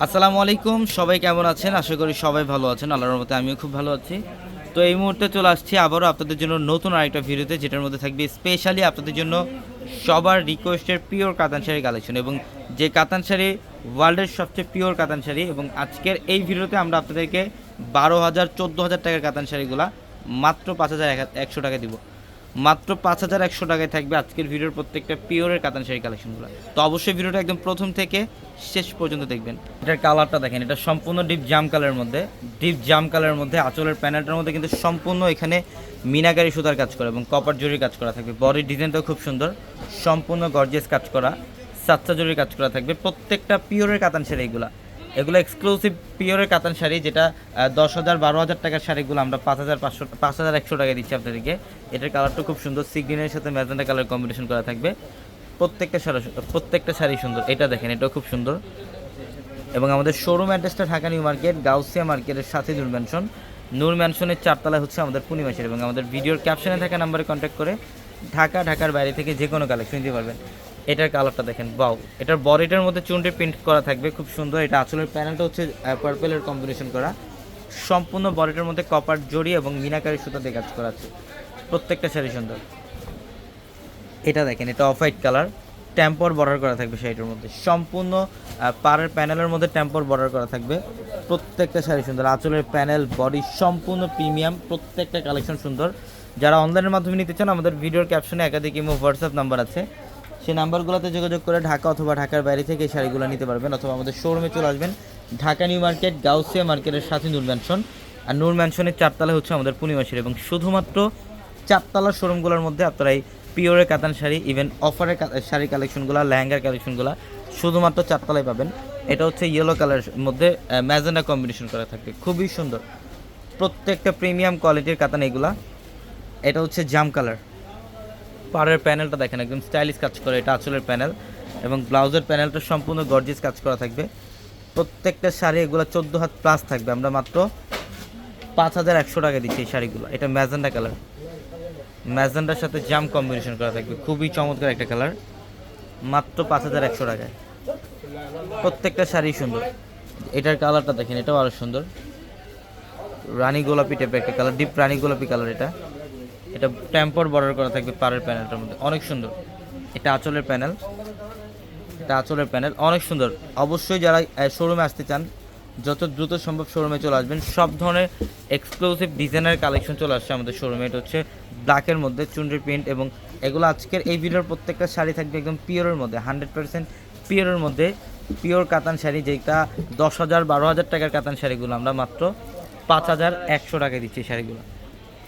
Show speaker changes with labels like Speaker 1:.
Speaker 1: আসসালামু আলাইকুম, সবাই কেমন আছেন? আশা করি সবাই ভালো আছেন, আল্লাহর মতে আমিও খুব ভালো আছি। তো এই মুহূর্তে চলে আসছি আবারও আপনাদের জন্য নতুন আরেকটা ভিডিওতে, যেটার মধ্যে থাকবে স্পেশালি আপনাদের জন্য সবার রিকোয়েস্টের পিওর কাতান শাড়ি কালেকশন এবং যে কাতান শাড়ি ওয়ার্ল্ডের সবচেয়ে পিওর কাতান শাড়ি এবং আজকের এই ভিডিওতে আমরা আপনাদেরকে বারো হাজার চোদ্দ হাজার টাকার কাতান শাড়িগুলা মাত্র পাঁচ হাজার একশো টাকা দিব। মাত্র পাঁচ হাজার একশো টাকায় থাকবে আজকের ভিডিওর প্রত্যেকটা পিওরের কাতান শাড়ি কালেকশনগুলো। তো অবশ্যই ভিডিওটা একদম প্রথম থেকে শেষ পর্যন্ত দেখবেন। এটার কালারটা দেখেন, এটা সম্পূর্ণ ডিপ জাম কালারের মধ্যে, ডিপ জাম কালারের মধ্যে, আঁচলের প্যানেলটার মধ্যে কিন্তু সম্পূর্ণ এখানে মিনাকারি সুতার কাজ করা এবং কপার জরির কাজ করা থাকবে। বডির ডিজাইনটাও খুব সুন্দর, সম্পূর্ণ গর্জিয়াস কাজ করা সাতটা জরির কাজ করা থাকবে। প্রত্যেকটা পিওরের কাতান শাড়ি এগুলা। এগুলো এক্সক্লুসিভ পিওরের কাতান শাড়ি, যেটা দশ হাজার, বারো হাজার টাকার শাড়িগুলো আমরা পাঁচ হাজার, পাঁচশো, পাঁচ হাজার, একশো টাকা দিচ্ছি আপনাদেরকে। এটার কালারটা খুব সুন্দর সি গ্রিনের সাথে ম্যাজেন্টা কালার কম্বিনেশন করা থাকবে। প্রত্যেকটা শাড়ি প্রত্যেকটা শাড়ি সুন্দর। এটা দেখেন, এটাও খুব সুন্দর। এবং আমাদের শোরুম অ্যাড্রেসটা ঢাকা নিউ মার্কেট, গাউসিয়া মার্কেটের সাথে নূর ম্যানশন নূর ম্যানশনের চারতলায় হচ্ছে আমাদের পূর্ণিমাসের এবং আমাদের ভিডিওর ক্যাপশনে থাকা নাম্বারে কন্ট্যাক্ট করে ঢাকা, ঢাকার বাইরে থেকে যে কোনো কালেকশন দিতে পারবেন। এটার কালারটা দেখেন বাউ এটার বডিটার মধ্যে চুনটি প্রিন্ট করা থাকবে, খুব সুন্দর। এটা আসলের প্যানেলটা হচ্ছে পার্পেলের কম্বিনেশন করা। সম্পূর্ণ বডিটার মধ্যে কপার জড়ি এবং মিনাকারি সুতা দিয়ে কাজ করা আছে। প্রত্যেকটা শাড়ি সুন্দর। এটা দেখেন, এটা off white colour temple border করা থাকবে শাড়িটার মধ্যে। সম্পূর্ণ পাড়ের প্যানেলের মধ্যে টেম্পর বর্ডার করা থাকবে। প্রত্যেকটা শাড়ি সুন্দর। আঁচলের প্যানেল বডি সম্পূর্ণ প্রিমিয়াম প্রত্যেকটা কালেকশন সুন্দর। যারা অনলাইনের মাধ্যমে নিতে চান, আমাদের ভিডিওর ক্যাপশনে একাধিক ইমো হোয়াটসঅ্যাপ নাম্বার আছে। সেই নাম্বারগুলোতে যোগাযোগ করে ঢাকা অথবা ঢাকার বাইরে থেকে এই শাড়িগুলো নিতে পারবেন অথবা আমাদের শোরুমে চলে আসবেন। ঢাকা নিউ মার্কেট, গাউসিয়া মার্কেটের সাথে নূর ম্যানশন আর নূর ম্যানশনের চারতলা হচ্ছে আমাদের পূর্ণিমাসের এবং শুধুমাত্র চারতলা শোরুমগুলোর মধ্যে আপনারা এই পিওরের কাতান শাড়ি ইভেন অফারের শাড়ি কালেকশনগুলো লেহেঙ্গার কালেকশনগুলো শুধুমাত্র চারতলায় পাবেন। এটা হচ্ছে ইয়েলো কালারের মধ্যে ম্যাজেন্ডা কম্বিনেশন করা থাকে। খুবই সুন্দর। প্রত্যেকটা প্রিমিয়াম কোয়ালিটির কাতান এগুলা। এটা হচ্ছে জাম কালার পাড়ের প্যানেলটা দেখেন, একদম স্টাইলিশ কাজ করে, এটা আঁচলের প্যানেল এবং ব্লাউজের প্যানেলটা সম্পূর্ণ গর্জিয়াস কাজ করা থাকবে। প্রত্যেকটা শাড়ি, এগুলো চোদ্দ হাত প্লাস থাকবে, আমরা মাত্র পাঁচ হাজার একশো টাকা দিচ্ছি এই শাড়িগুলো। এটা ম্যাজেন্ডা কালার। ম্যাজেন্ডার সাথে জাম কম্বিনেশন করা থাকবে, খুবই চমৎকার একটা কালার। মাত্র পাঁচ হাজার একশো টাকায়। প্রত্যেকটা শাড়ি সুন্দর। এটার কালারটা দেখেন, এটাও আরও সুন্দর। রানী গোলাপি টাইপের একটা কালার ডিপ রানী গোলাপি কালার এটা। এটা টেম্পর বর্ডার করা থাকবে পাড়ের প্যানেলটার মধ্যে। অনেক সুন্দর। এটা আঁচলের প্যানেল এটা আঁচলের প্যানেল অনেক সুন্দর। অবশ্যই যারা শোরুমে আসতে চান, যত দ্রুত সম্ভব শোরুমে চলে আসবেন। সব ধরনের এক্সক্লুসিভ ডিজাইনের কালেকশন চলে আসছে আমাদের শোরুমে এটা হচ্ছে ব্ল্যাকের মধ্যে, চুনরি প্রিন্ট এবং এগুলো আজকের এই ভিডিওর প্রত্যেকটা শাড়ি থাকবে একদম পিওরের মধ্যে হান্ড্রেড পার্সেন্ট পিওরের মধ্যে। পিওর কাতান শাড়ি যেটা দশ হাজার বারো হাজার টাকার কাতান শাড়িগুলো আমরা মাত্র পাঁচ হাজার একশো টাকায় দিচ্ছি শাড়িগুলো।